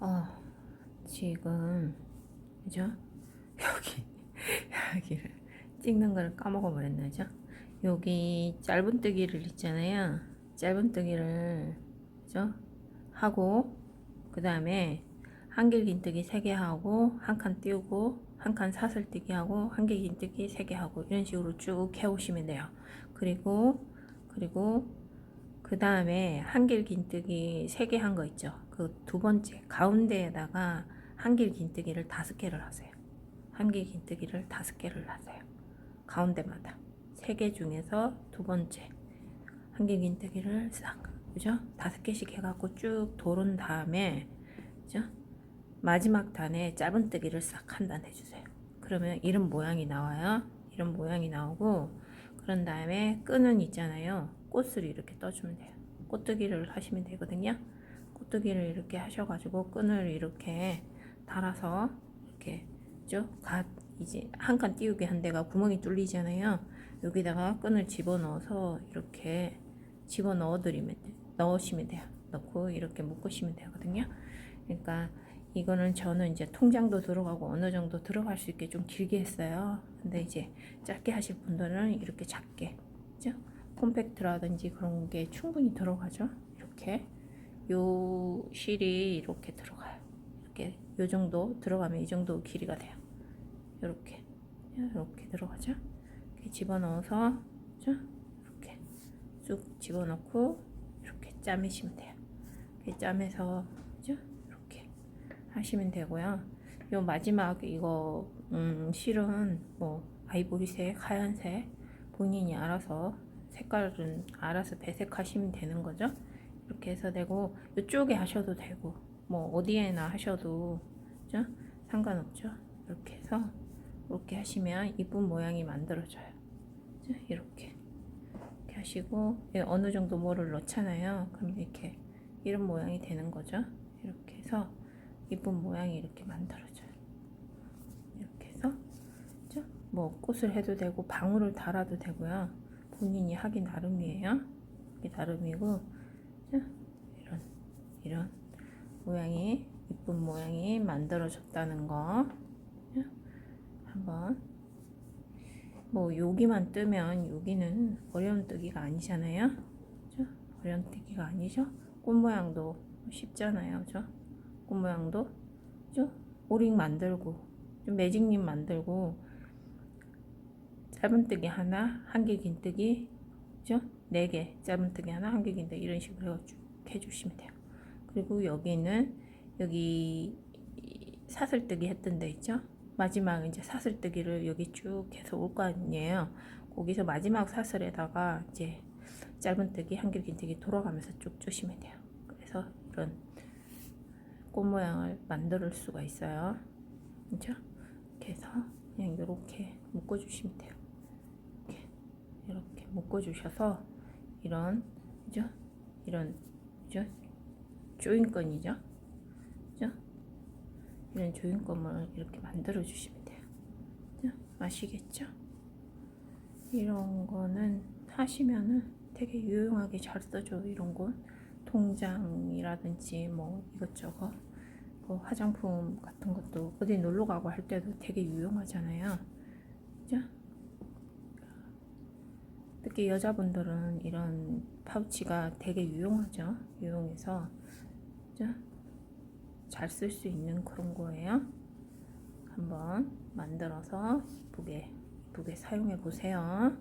어, 지금, 그죠? 여기, 여기를 찍는 걸 까먹어 버렸네, 그죠? 여기 짧은뜨기를 있잖아요. 짧은뜨기를, 그죠? 하고, 그 다음에 한길 긴뜨기 3개 하고, 한 칸 띄우고, 한 칸 사슬 뜨기 하고, 한길 긴뜨기 3개 하고, 이런 식으로 쭉 해오시면 돼요. 그리고, 그리고, 그 다음에 한길 긴뜨기 3개 한 거 있죠. 그 두 번째 가운데에다가 한길 긴뜨기를 다섯 개를 하세요. 한길 긴뜨기를 다섯 개를 하세요. 가운데마다 세 개 중에서 두 번째 한길 긴뜨기를 싹 그죠? 다섯 개씩 해갖고 쭉 도른 다음에 그죠? 마지막 단에 짧은 뜨기를 싹 한 단 해주세요. 그러면 이런 모양이 나와요. 이런 모양이 나오고 그런 다음에 끈은 있잖아요. 꽃을 이렇게 떠주면 돼요. 꽃뜨기를 하시면 되거든요. 꽃뜨기를 이렇게 하셔가지고 끈을 이렇게 달아서 이렇게 죠? 갓 이제 한 칸 띄우게 한 데가 구멍이 뚫리잖아요. 여기다가 끈을 집어 넣어서 이렇게 집어 넣어 드리면 돼. 넣으시면 돼요. 넣고 이렇게 묶으시면 되거든요. 그러니까 이거는 저는 이제 통장도 들어가고 어느 정도 들어갈 수 있게 좀 길게 했어요. 근데 이제 짧게 하실 분들은 이렇게 작게, 그죠? 콤팩트라든지 그런 게 충분히 들어가죠. 이렇게 요 실이 이렇게 들어가요. 이렇게 요 정도 들어가면 이 정도 길이가 돼요. 이렇게 이렇게 들어가죠. 이렇게 집어넣어서 그죠? 이렇게 쑥 집어넣고 이렇게 짜매시면 돼요. 이렇게 짜매서 하시면 되고요. 요 마지막 이거 음, 실은 뭐 아이보리색, 하얀색 본인이 알아서 색깔은 알아서 배색하시면 되는 거죠. 이렇게 해서 되고 이쪽에 하셔도 되고 뭐 어디에나 하셔도 그죠? 상관없죠. 이렇게 해서 이렇게 하시면 이쁜 모양이 만들어져요. 그죠? 이렇게 이렇게 하시고 예, 어느 정도 뭐를 넣잖아요. 그럼 이렇게 이런 모양이 되는 거죠. 이렇게 해서 이쁜 모양이 이렇게 만들어져요. 이렇게 해서 그죠? 뭐 꽃을 해도 되고 방울을 달아도 되고요. 본인이 하기 나름이에요. 하기 나름이고 그죠? 이런 이런 모양이 이쁜 모양이 만들어졌다는 거 그죠? 한번 뭐 여기만 뜨면 여기는 어려운 뜨기가 아니잖아요. 그죠? 어려운 뜨기가 아니죠. 꽃 모양도 쉽잖아요. 그죠? 꽃 모양도 그죠? 오링 만들고 좀 매직잎 만들고 짧은뜨기 하나, 한길 긴뜨기, 그죠? 네 개, 짧은뜨기 하나, 한길 긴뜨기 이런 식으로 쭉 해주시면 돼요. 그리고 여기는 여기 사슬뜨기 했던 데 있죠? 마지막 이제 사슬뜨기를 여기 쭉 해서 올거 아니에요. 거기서 마지막 사슬에다가 이제 짧은뜨기, 한길 긴뜨기 돌아가면서 쭉 주시면 돼요. 그래서 이런 꽃 모양을 만들 수가 있어요. 그죠? 이렇게 해서 그냥 이렇게 묶어주시면 돼요. 이렇게 이렇게 묶어주셔서 이런 그죠? 이런 그죠? 조인건이죠. 그죠? 이런 조인건을 이렇게 만들어 주시면 돼요. 그죠? 아시겠죠? 이런 거는 하시면은 되게 유용하게 잘 써줘. 이런 건 통장이라든지 뭐 이것저것 뭐 화장품 같은 것도 어디 놀러 가고 할 때도 되게 유용하잖아요. 그죠? 특히 여자분들은 이런 파우치가 되게 유용하죠. 유용해서 그죠? 잘 쓸 수 있는 그런 거예요. 한번 만들어서 이쁘게 이쁘게 사용해 보세요.